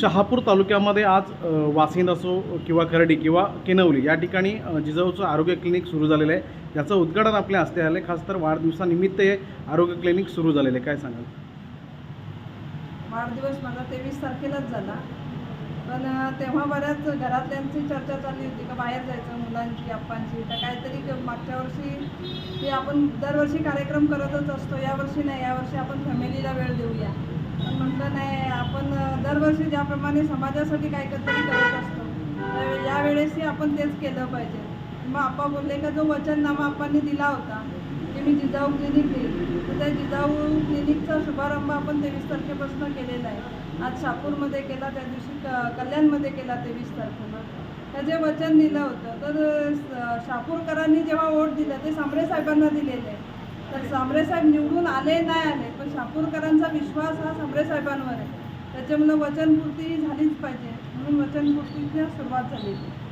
शहापूर तालुक्यामध्ये आज वासिंद असो किंवा खर्डी किंवा केनवली या ठिकाणी जिजाऊचं आरोग्य क्लिनिक सुरू झालेलं आहे. याचं उद्घाटन आपल्या हस्ते आलं खास तर वाढदिवसानिमित्त हे आरोग्य क्लिनिक सुरू झालेलं आहे. काय सांगाल? वाढदिवस माझा तेवीस तारखेलाच झाला. पण तेव्हा बऱ्याच घरातल्यांची चर्चा चालली होती का बाहेर जायचं मुलांची आप्पांची तर काहीतरी मागच्या वर्षी की आपण दरवर्षी कार्यक्रम करतच असतो. यावर्षी नाही यावर्षी आपण फॅमिलीला वेळ देऊया पण म्हटलं नाही आपण अं, दरवर्षी ज्याप्रमाणे समाजासाठी काहीतरी करत असतो यावेळेसही आपण तेच केलं पाहिजे. मग आप्पा बोलले का जो वचननामा आप्पांनी दिला होता की मी जिजाऊ क्लिनिक देईल तर त्या जिजाऊ क्लिनिकचा शुभारंभ आपण तेवीस तारखेपासून केलेला आहे. आज शापूरमध्ये केला त्या दिवशी क कल्याणमध्ये केला तेवीस तारखेला. त्या जे वचन दिलं होतं तर शापूरकरांनी जेव्हा वोट दिलं ते सांबरे साहेबांना दिलेलं. आहे तर सांबरे साहेब निवडून आले नाही आले पण शापूरकरांचा विश्वास हा सांबरे साहेबांवर आहे. त्याच्यामुळं वचनपूर्ती झालीच पाहिजे. म्हणून वचनपूर्तीची सुरुवात झालेली आहे